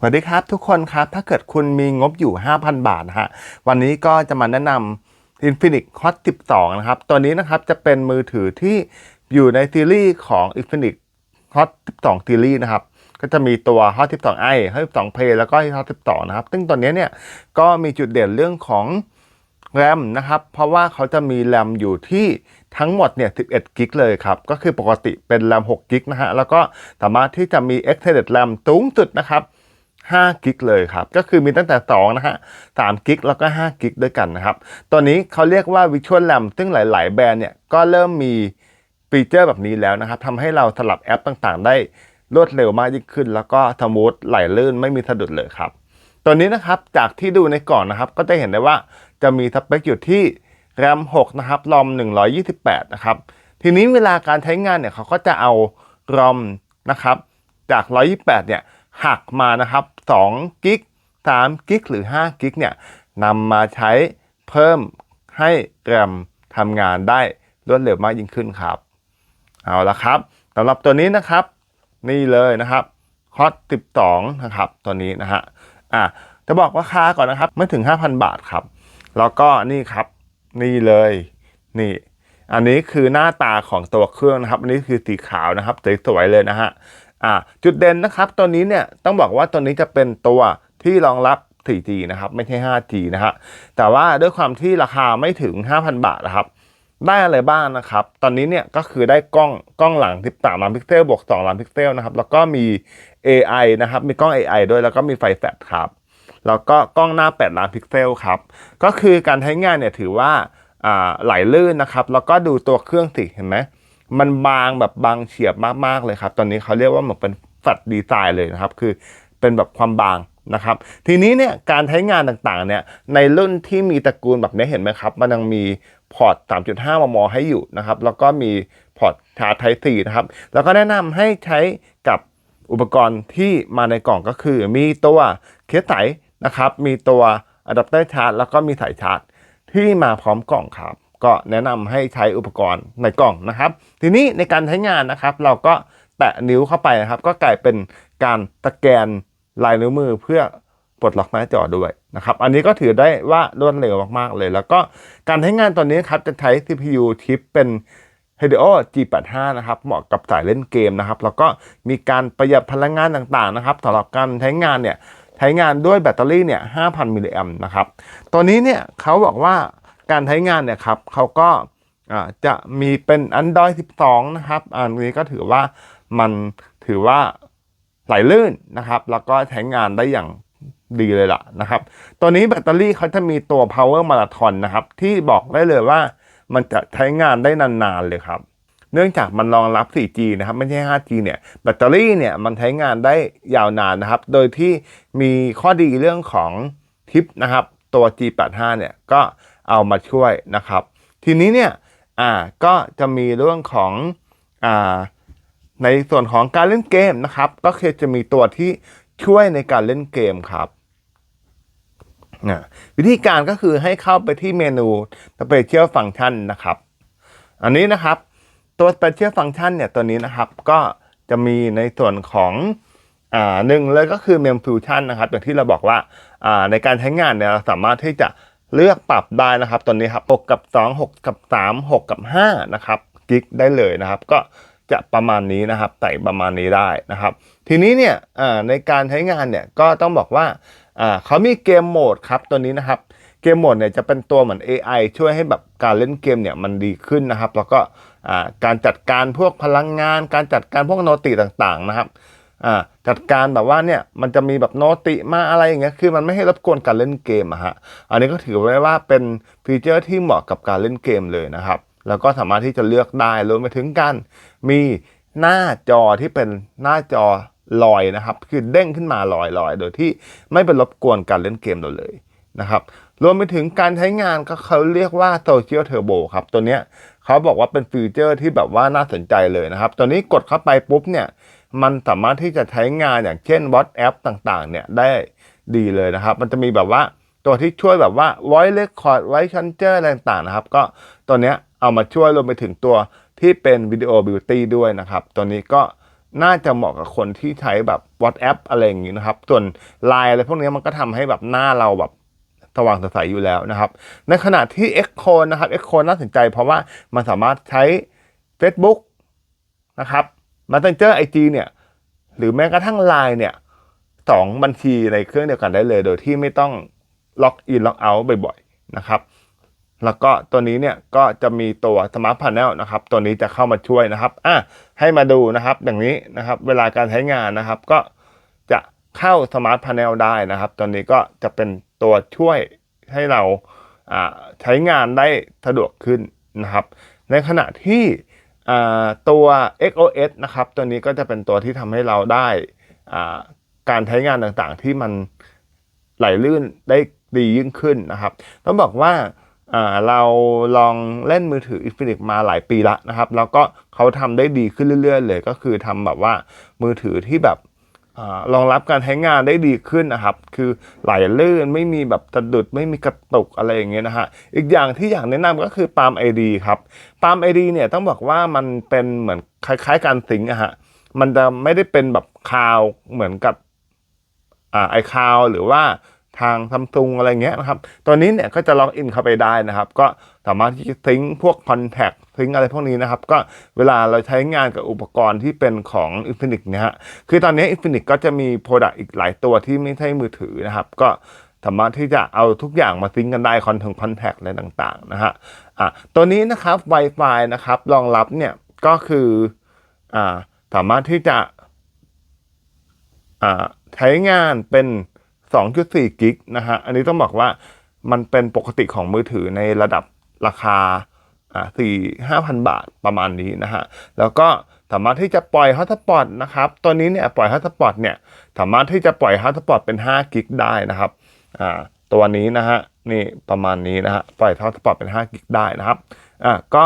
สวัสดีครับทุกคนครับ ถ้าเกิดคุณมีงบอยู่ 5,000 บาทนะฮะ วันนี้ก็จะมาแนะนำ Infinix Hot 12 นะครับ ตัวนี้นะครับจะเป็นมือถือที่อยู่ในซีรีส์ของ Infinix Hot 12 ซีรีส์นะครับ ก็จะมีตัว Hot 12 i Hot 12 Play แล้วก็ Hot 12 นะครับ ซึ่งตัวนี้เนี่ยก็มีจุดเด่นเรื่องของแรมนะครับ เพราะว่าเขาจะมีแรมอยู่ที่ทั้งหมดเนี่ย 11 กิกเลยครับ ก็คือปกติเป็นแรม 6 กิกนะฮะ แล้วก็สามารถที่จะมี extended RAM สูงสุดนะครับ 5กิกเลยครับ ก็คือมีตั้งแต่2นะฮะ3กิกแล้วก็5กิกด้วยกันนะครับ ตัวนี้เขาเรียกว่า Visual RAM ซึ่งหลาย ๆ แบรนด์เนี่ยก็เริ่มมีฟีเจอร์แบบนี้แล้วนะครับทำให้เราสลับแอปต่างๆ ได้รวดเร็วมากยิ่งขึ้น แล้วก็สมูทไหลลื่นไม่มีสะดุดเลยครับ ตัวนี้นะครับจากที่ดูในกล่องนะครับ ก็จะเห็นได้ว่าจะมีสเปคอยู่ที่ RAM 6 นะครับ ROM 128 นะครับ ทีนี้เวลาการใช้งานเนี่ยเขาก็จะเอา ROM นะครับจาก 128 เนี่ย หักมานะครับ2กิก3กิกหรือ5กิกเนี่ยนำมาใช้เพิ่มให้ RAM ทำงานได้รวดเร็วมากยิ่งขึ้นครับ เอาละครับสำหรับตัวนี้นะครับ นี่เลยนะครับ Hot 12 นะครับตัวนี้นะฮะอะจะบอกราคาก่อนนะครับไม่ถึง 5,000 บาทครับ แล้วก็นี่ครับนี่เลยนี่ อันนี้คือหน้าตาของตัวเครื่องนะครับ อันนี้คือสีขาวนะครับสวยๆเลยนะฮะ อะจุดเด่นนะครับตัวนี้เนี่ยต้องบอกว่าตัวนี้จะเป็นตัวที่รองรับ 4G นะครับไม่ใช่ 5G นะฮะแต่ว่าด้วยความที่ราคาไม่ถึง 5,000 บาทนะครับได้อะไรบ้างนะครับ ตอนนี้เนี่ยก็คือได้กล้องกล้องหลัง 13 ล้านพิกเซลบวก 2 ล้านพิกเซลนะครับ แล้วก็มี AI นะครับ มีกล้อง AI ด้วย แล้วก็มีไฟแฟลชครับ แล้วก็กล้องหน้า 8 ล้านพิกเซลครับ ก็คือการใช้งานเนี่ยถือว่าไหลลื่นนะครับ แล้วก็ดูตัวเครื่องสิ เห็นไหม มันบางแบบบางเฉียบมากๆเลยครับ ตอนนี้เขาเรียกว่าเหมือนเป็นฝัดดีไซน์เลยนะครับ คือเป็นแบบความบางนะครับ ทีนี้เนี่ยการใช้งานต่างๆเนี่ยในรุ่นที่มีตระกูลแบบนี้เห็นไหมครับ มันยังมีพอร์ต 3.5 มม ให้อยู่นะครับ แล้วก็มีพอร์ตชาร์จ Type C นะครับ แล้วก็แนะนำให้ใช้กับอุปกรณ์ที่มาในกล่องก็คือ มีตัวเคสใสนะครับ มีตัวอะแดปเตอร์ชาร์จแล้วก็มีสายชาร์จที่มาพร้อมกล่องครับ ก็แนะนำให้ใช้อุปกรณ์ในกล่องนะครับ ทีนี้ในการใช้งานนะครับ เราก็แตะนิ้วเข้าไปนะครับ ก็กลายเป็นการสแกนลายนิ้วมือเพื่อปลดล็อกหน้าจอด้วยนะครับ อันนี้ก็ถือได้ว่ารวดเร็วมากๆเลย แล้วก็การใช้งานตอนนี้ครับจะใช้ CPU ชิปเป็น Helio G85 นะครับเหมาะกับสายเล่นเกมนะครับ แล้วก็มีการประหยัดพลังงานต่างๆนะครับสำหรับการใช้งานเนี่ยใช้งานด้วยแบตเตอรี่เนี่ย5,000มิลลิแอมนะครับ ตัวนี้เนี่ยเขาบอกว่า การใช้งานเนี่ยครับเขาก็จะมีเป็น Android 12 นะครับ อันนี้ก็ถือว่ามันถือว่าไหลลื่นนะครับ แล้วก็ใช้งานได้อย่างดีเลยล่ะนะครับ ตัวนี้แบตเตอรี่เขาจะมีตัว power marathon นะครับ ที่บอกได้เลยว่ามันจะใช้งานได้นานๆเลยครับ เนื่องจากมันรองรับ 4G นะครับ ไม่ใช่ 5G เนี่ยแบตเตอรี่เนี่ยมันใช้งานได้ยาวนานนะครับ โดยที่มีข้อดีเรื่องของทิปนะครับ ตัว G85 เนี่ยก็ เอามาช่วยนะครับ ทีนี้เนี่ยอ่าก็จะมีเรื่องของอ่าในส่วนของการเล่นเกมนะครับ ก็คือจะมีตัวที่ช่วยในการเล่นเกมครับวิธีการก็คือให้เข้าไปที่เมนู Special Function นะครับ อันนี้นะครับตัว Special Function เนี่ยตัวนี้นะครับ ก็จะมีในส่วนของอ่าหนึ่งเลยก็คือ Mem Fusion นะครับอย่างที่เราบอกว่าอ่าในการใช้งานเนี่ยเราสามารถที่จะ เลือกปรับได้นะครับตัวนี้ครับ6กับ 2 6 กับ 3 6 กับ5นะครับกิกได้เลยนะครับ ก็จะประมาณนี้นะครับใส่ประมาณนี้ได้นะครับ ทีนี้เนี่ยในการใช้งานเนี่ยก็ต้องบอกว่าเขามีเกมโหมดครับตัวนี้นะครับเกมโหมดเนี่ยจะเป็นตัวเหมือน AI ช่วยให้แบบการเล่นเกมเนี่ยมันดีขึ้นนะครับ แล้วก็การจัดการพวกพลังงาน การจัดการพวกโนติต่างๆนะครับ อ่าจัดการแบบว่าเนี่ยมันจะมีแบบโนติมาอะไรอย่างเงี้ยคือมันไม่ให้รบกวนการเล่นเกมอะฮะอันนี้ก็ถือไว้ว่าเป็นฟีเจอร์ที่เหมาะกับการเล่นเกมเลยนะครับ แล้วก็สามารถที่จะเลือกได้รวมไปถึงการมีหน้าจอที่เป็นหน้าจอลอยนะครับ คือเด้งขึ้นมาลอยๆโดยที่ไม่เป็นรบกวนการเล่นเกมเราเลยนะครับรวมไปถึงการใช้งานก็เขาเรียกว่า Social Turbo ครับ ตัวเนี้ยเขาบอกว่าเป็นฟีเจอร์ที่แบบว่าน่าสนใจเลยนะครับ ตัวนี้กดเข้าไปปุ๊บเนี่ย มันสามารถที่จะใช้งานอย่างเช่น WhatsApp ต่างๆ เนี่ยได้ดีเลยนะครับ มันจะมีแบบว่าตัวที่ช่วยแบบว่า voice record voice changer อะไรต่างๆ นะครับ ก็ตัวเนี้ยเอามาช่วยรวมไปถึงตัวที่เป็นวิดีโอบิวตี้ด้วยนะครับ ตัวนี้ก็น่าจะเหมาะกับคนที่ใช้แบบ WhatsApp อะไรอย่างนี้นะครับ ส่วน Line อะไรพวกนี้มันก็ทำให้แบบหน้าเราแบบสว่างสดใสอยู่แล้วนะครับ ในขณะที่ X Code นะครับ X Code น่าสนใจเพราะว่ามันสามารถใช้ Facebook นะครับ Messenger IG เนี่ย หรือแม้กระทั่ง Line เนี่ยสองบัญชีในเครื่องเดียวกันได้เลย โดยที่ไม่ต้องล็อกอินล็อกเอาท์บ่อยๆนะครับแล้วก็ตัวนี้เนี่ยก็จะมีตัว Smart Panel นะครับ ตัวนี้จะเข้ามาช่วยนะครับอะให้มาดูนะครับอย่างนี้นะครับ เวลาการใช้งานนะครับ ก็จะเข้า Smart Panel ได้นะครับ ตัวนี้ก็จะเป็นตัวช่วยให้เราอ่าใช้งานได้สะดวกขึ้นนะครับ ในขณะที่ ตัว XOS นะครับ ตัวนี้ก็จะเป็นตัวที่ทำให้เราได้การใช้งานต่างๆ ที่มันไหลลื่นได้ดียิ่งขึ้นนะครับ ต้องบอกว่าเราลองเล่นมือถือ Infinix มาหลายปีละนะครับ แล้วก็เขาทำได้ดีขึ้นเรื่อย ๆ เลย ก็คือทำแบบว่ามือถือที่แบบ รองรับการใช้งานได้ดีขึ้นนะครับ คือไหลลื่นไม่มีแบบสะดุดไม่มีกระตุกอะไรอย่างเงี้ยนะฮะ อีกอย่างที่อยากแนะนำก็คือปามไอดีครับปามไอดีเนี่ยต้องบอกว่ามันเป็นเหมือนคล้ายๆ การสิงอะฮะ มันจะไม่ได้เป็นแบบคาวเหมือนกับอ่าไอคาวหรือว่า ทางซัมซุงอะไรเงี้ยนะครับ ตัวนี้เนี่ยก็จะล็อกอินเข้าไปได้นะครับ ก็สามารถที่จะซิงพวกคอนแทคซิงอะไรพวกนี้นะครับ ก็เวลาเราใช้งานกับอุปกรณ์ที่เป็นของ Infinix เนี่ยฮะ คือตอนนี้ Infinix ก็จะมีโปรดักต์อีกหลายตัวที่ไม่ใช่มือถือนะครับ ก็สามารถที่จะเอาทุกอย่างมาซิงกันได้คอนถึงคอนแทคอะไรต่างๆนะฮะ อะ ตัวนี้นะครับ Wi-Fi นะครับรองรับเนี่ยก็คือ อ่า สามารถที่จะ อ่า ใช้งานเป็น 2.4 กิกนะฮะ อันนี้ต้องบอกว่ามันเป็นปกติของมือถือในระดับราคาอ่าสี่ห้าพันบาทประมาณนี้นะฮะ แล้วก็สามารถที่จะปล่อยฮอตสปอตนะครับ ตัวนี้เนี่ยปล่อยฮอตสปอตเนี่ยสามารถที่จะปล่อยฮอตสปอตเป็น5กิกได้นะครับอ่าตัวนี้นะฮะนี่ประมาณนี้นะฮะปล่อยฮอตสปอตเป็น5กิกได้นะครับอ่าก็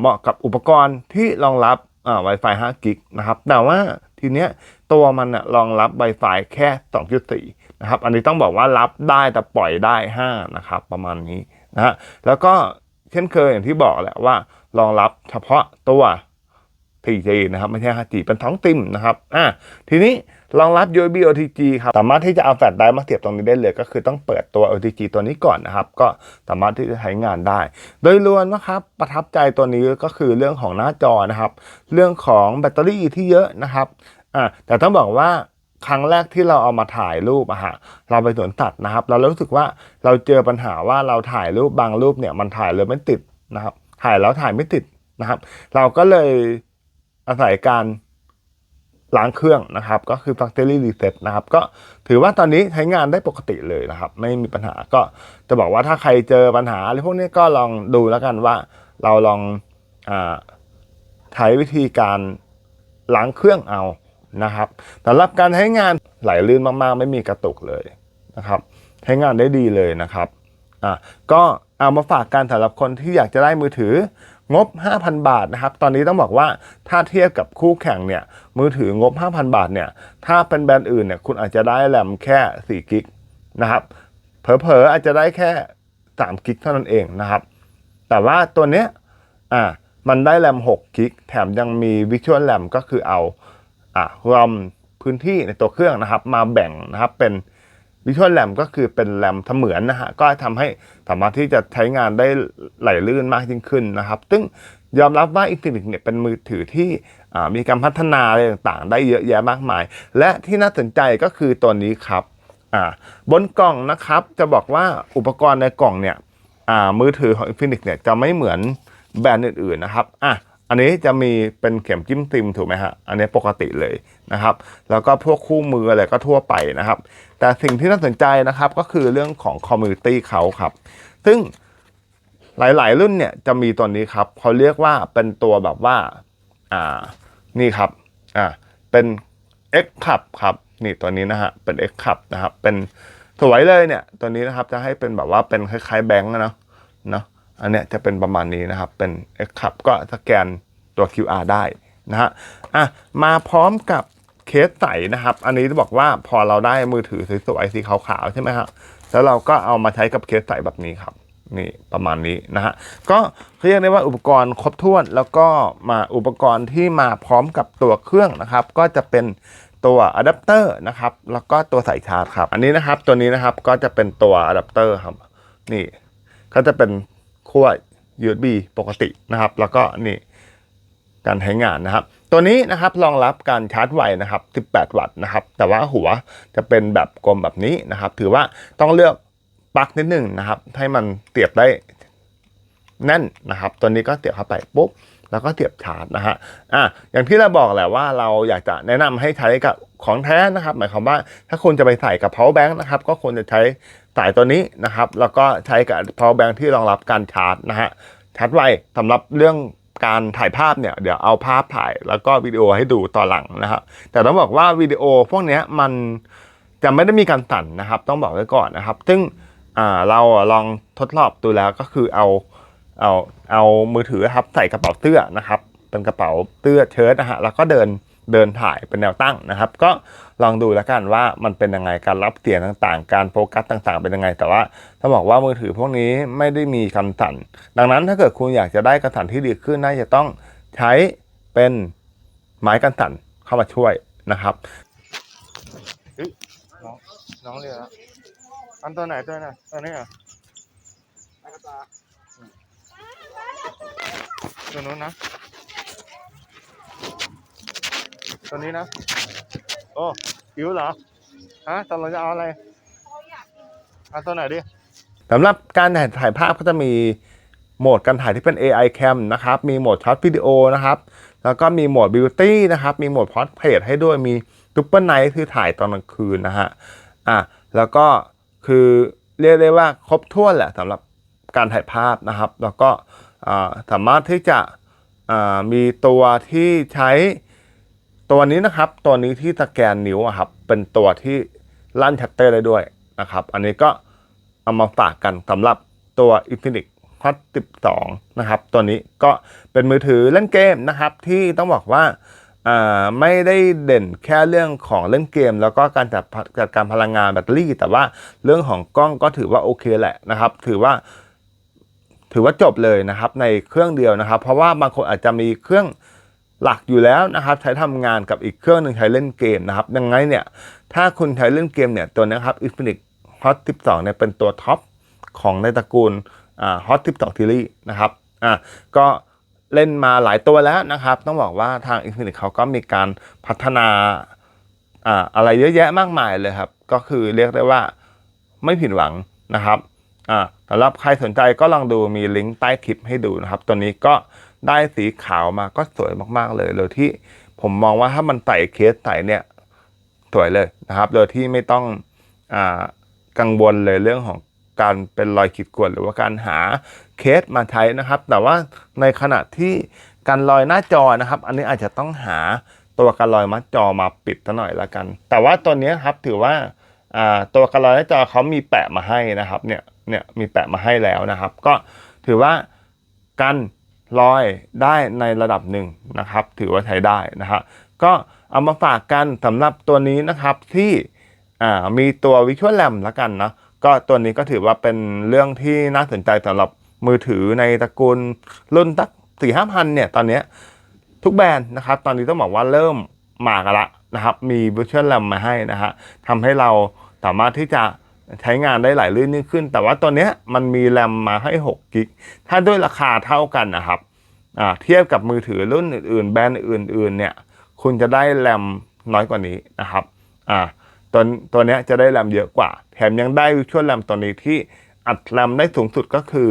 เหมาะกับอุปกรณ์ที่รองรับอ่า Wi-Fi 5กิกนะครับแต่ว่าทีเนี้ยตัวมันอะรองรับ Wi-Fi แค่ 2.4 นะครับ อันนี้ต้องบอกว่ารับได้แต่ปล่อยได้ 5 นะครับ ประมาณนี้นะฮะแล้วก็เช่นเคยอย่างที่บอกแหละว่ารองรับเฉพาะตัว 4G นะครับ ไม่ใช่ 5G เป็นท้องติมนะครับอ่าทีนี้รองรับ USB OTG ครับ สามารถที่จะเอาแฟลชไดรฟ์มาเสียบตรงนี้ได้เลย ก็คือต้องเปิดตัว OTG ตัวนี้ก่อนนะครับ ก็สามารถที่จะใช้งานได้ โดยรวมนะครับ ประทับใจตัวนี้ก็คือเรื่องของหน้าจอนะครับ เรื่องของแบตเตอรี่ที่เยอะนะครับอ่าแต่ต้องบอกว่า ครั้งแรกที่เราเอามาถ่ายรูปอะฮะเราไปสวนสัตว์นะครับ เรารู้สึกว่าเราเจอปัญหาว่าเราถ่ายรูปบางรูปเนี่ยมันถ่ายเลยไม่ติดนะครับ ถ่ายแล้วถ่ายไม่ติดนะครับ เราก็เลยอาศัยการล้างเครื่องนะครับ ก็คือ factory reset นะครับ ก็ถือว่าตอนนี้ใช้งานได้ปกติเลยนะครับ ไม่มีปัญหาก็จะบอกว่าถ้าใครเจอปัญหาอะไรพวกนี้ก็ลองดูแล้วกันว่าเราลองอาใช้วิธีการล้างเครื่องเอา นะครับสำหรับการใช้งานไหลลื่นมากๆ ไม่มีกระตุกเลยนะครับ ใช้งานได้ดีเลยนะครับอะก็เอามาฝากกันสำหรับคนที่อยากจะได้มือถืองบ 5,000 บาทนะครับ ตอนนี้ต้องบอกว่าถ้าเทียบกับคู่แข่งเนี่ย มือถืองบ 5,000 บาทเนี่ย ถ้าเป็นแบรนด์อื่นเนี่ย คุณอาจจะได้แรมแค่ 4 กิกนะครับ เผลอๆ อาจจะได้แค่ 3 กิกเท่านั้นเองนะครับ แต่ว่าตัวเนี้ย อ่า มันได้แรม 6 กิก แถมยังมีวิชวลแรมก็คือเอา อ่ารอมพื้นที่ในตัวเครื่องนะครับ มาแบ่งนะครับเป็นวิชวลแรมก็คือเป็นแรมเสมือนนะฮะก็ทำให้สามารถที่จะใช้งานได้ไหลลื่นมากยิ่งขึ้นนะครับ ซึ่งยอมรับว่า Infinix เนี่ยเป็นมือถือที่มีการพัฒนาอะไรต่างๆ ได้เยอะแยะมากมาย และที่น่าสนใจก็คือตัวนี้ครับบนกล่องนะครับจะบอกว่าอุปกรณ์ในกล่องเนี่ยมือถือของ Infinix เนี่ยจะไม่เหมือนแบรนด์อื่นๆนะครับอะ อันนี้จะมีเป็นเข็มจิ้มซิมถูกไหมฮะ อันนี้ปกติเลยนะครับ แล้วก็พวกคู่มืออะไรก็ทั่วไปนะครับ แต่สิ่งที่น่าสนใจนะครับก็คือเรื่องของคอมมูนิตี้เขาครับ ซึ่งหลาย ๆ รุ่นเนี่ยจะมีตัวนี้ครับเขาเรียกว่าเป็นตัวแบบว่า อ่า นี่ครับ อ่า เป็น X ขับครับ นี่ตัวนี้นะฮะ เป็น X ขับนะครับ เป็นสวยเลยเนี่ย ตัวนี้นะครับจะให้เป็นแบบว่าเป็นคล้ายๆแบงค์นะนาะเนาะ อันเนี้ยจะเป็นประมาณนี้นะครับ เป็น X ขับก็สแกนตัว QR ได้นะฮะอะมาพร้อมกับเคสใสนะครับ อันนี้จะบอกว่าพอเราได้มือถือสวยๆสีขาวๆใช่ไหมครับแล้วเราก็เอามาใช้กับเคสใสแบบนี้ครับนี่ประมาณนี้นะฮะก็เรียกได้ว่าอุปกรณ์ครบถ้วน แล้วก็มาอุปกรณ์ที่มาพร้อมกับตัวเครื่องนะครับ ก็จะเป็นตัวอะแดปเตอร์นะครับ แล้วก็ตัวสายชาร์จครับ อันนี้นะครับตัวนี้นะครับก็จะเป็นตัวอะแดปเตอร์ครับ นี่ก็จะเป็น ขั้ว USB ปกตินะครับ แล้วก็นี่การใช้งานนะครับ ตัวนี้นะครับรองรับการชาร์จไวนะครับ 18 วัตต์นะครับ แต่ว่าหัวจะเป็นแบบกลมแบบนี้นะครับ ถือว่าต้องเลือกปลั๊กนิดหนึ่งนะครับ ให้มันเสียบได้แน่นนะครับ ตัวนี้ก็เสียบเข้าไปปุ๊บแล้วก็เสียบชาร์จนะฮะ อะ อย่างที่เราบอกแหละว่าเราอยากจะแนะนำให้ใช้กับของแท้นะครับ หมายความว่าถ้าคุณจะไปใส่กับ power bank นะครับ ก็ควรจะใช้ สายตัวนี้นะครับ แล้วก็ใช้กับ power bank ที่รองรับการชาร์จนะฮะชาร์จไวสำหรับเรื่องการถ่ายภาพเนี่ยเดี๋ยวเอาภาพถ่ายแล้วก็วิดีโอให้ดูต่อหลังนะครับแต่ต้องบอกว่าวิดีโอพวกนี้มันจะไม่ได้มีการสั่นนะครับ ต้องบอกไว้ก่อนนะครับ ซึ่งเราลองทดสอบดูแล้วก็คือเอาเอาเอามือถือครับใส่กระเป๋าเสื้อนะครับ เป็นกระเป๋าเสื้อเชิ้ตนะฮะแล้วก็เดิน เดินถ่ายเป็นแนวตั้งนะครับ ก็ลองดูแล้วกันว่ามันเป็นยังไงการรับเสียงต่างๆ การโฟกัสต่างๆ เป็นยังไง แต่ว่าถ้าบอกว่ามือถือพวกนี้ไม่ได้มีคำสั่น ดังนั้นถ้าเกิดคุณอยากจะได้กระสั่นที่ดีขึ้นน่าจะต้องใช้เป็นไม้กันสั่นเข้ามาช่วยนะครับน้องน้องเรียนอันตัวไหนตัวไหนตัวนี้อะตัวนู้นนะ ตัวนี้นะ โอ้อิ๋วเหรอ ฮะตอนเราจะเอาอะไรเอาตัวไหนดิสำหรับการถ่ายถ่ายภาพก็จะมีโหมดการถ่ายที่เป็น AI cam นะครับ มีโหมดช็อตวิดีโอนะครับ แล้วก็มีโหมด beauty นะครับ มีโหมด portrait ให้ด้วย มี super night คือถ่ายตอนกลางคืนนะฮะ อะ แล้วก็คือเรียกได้ว่าครบถ้วนแหละสำหรับการถ่ายภาพนะครับ แล้วก็สามารถที่จะมีตัวที่ใช้ ตัวนี้นะครับตัวนี้ที่สแกนนิ้วครับเป็นตัวที่ลั่นชัตเตอร์ได้ด้วยนะครับ อันนี้ก็เอามาฝากกันสำหรับตัว Infinix Hot 12 นะครับ ตัวนี้ก็เป็นมือถือเล่นเกมนะครับ ที่ต้องบอกว่าอ่าไม่ได้เด่นแค่เรื่องของเล่นเกม แล้วก็การจัดจัดการพลังงานแบตเตอรี่ แต่ว่าเรื่องของกล้องก็ถือว่าโอเคแหละนะครับ ถือว่าถือว่าจบเลยนะครับในเครื่องเดียวนะครับ เพราะว่าบางคนอาจจะมีเครื่อง หลักอยู่แล้วนะครับใช้ทำงานกับอีกเครื่องหนึ่งใช้เล่นเกมนะครับยังไงเนี่ยถ้าคุณใช้เล่นเกมเนี่ยตัวนี้ครับ Infinix Hot 12เนี่ยเป็นตัวท็อปของในตระกูลอ่า Hot 12 Series นะครับอะก็เล่นมาหลายตัวแล้วนะครับ ต้องบอกว่าทาง Infinix เขาก็มีการพัฒนาอ่าอะไรเยอะแยะมากมายเลยครับ ก็คือเรียกได้ว่าไม่ผิดหวังนะครับอ่าสำหรับใครสนใจก็ลองดูมีลิงก์ใต้คลิปให้ดูนะครับ ตัวนี้ก็ ได้สีขาวมาก็สวยมากๆเลยโดยที่ผมมองว่าถ้ามันใส่เคสใส่เนี่ยสวยเลยนะครับ โดยที่ไม่ต้องอกังวลเลยเรื่องของการเป็นรอยขีดข่วนหรือว่าการหาเคสมาใช้นะครับ แต่ว่าในขณะที่การลอยหน้าจอนะครับ อันนี้อาจจะต้องหาตัวการลอยมัดจอมาปิดซะหน่อยละกัน แต่ว่าตัวนี้ครับถือว่าตัวการลอยหน้าจอเขามีแปะมาให้นะครับเนี่ยเนี่ยมีแปะมาให้แล้วนะครับ ก็ถือว่ากัน ลอยได้ในระดับหนึ่งนะครับ ถือว่าใช้ได้นะฮะก็เอามาฝากกันสำหรับตัวนี้นะครับที่มีตัววิชวลแ a มละกันนะก็ตัวนี้ก็ถือว่าเป็นเรื่องที่น่าสนใจสำหรับมือถือในตระกูลรุ่นตักสี่ห้าพันเนี่ยตอนนี้ทุกแบรนด์นะครับ ตอนนี้ต้องบอกว่าเริ่มมากันละนะครับ มี Virtual RAM มาให้นะฮะทำให้เราสามารถที่จะ ใช้งานได้หลายลื่นยิ่งขึ้น แต่ว่าตัวเนี้ยมันมีแรมมาให้6กิกถ้าด้วยราคาเท่ากันนะครับเทียบกับมือถือรุ่นอื่นๆ แบรนด์อื่นๆเนี่ยคุณจะได้แรมน้อยกว่านี้นะครับตัวตัวเนี้ยจะได้แรมเยอะกว่า แถมยังได้ Virtual RAM ตัวนี้ที่อัดแรมได้สูงสุดก็คือ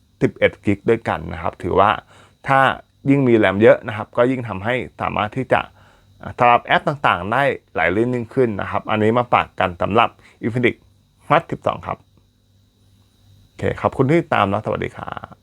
11กิกด้วยกันนะครับ ถือว่าถ้ายิ่งมีแรมเยอะนะครับ ก็ยิ่งทำให้สามารถที่จะอ่าสำหรับแอปต่างๆ ได้หลายลื่นยิ่งขึ้นนะครับ อันนี้มาฝากกันสำหรับ Infinix มัด12 ครับ โอเค ขอบคุณที่ตามนะ สวัสดีครับ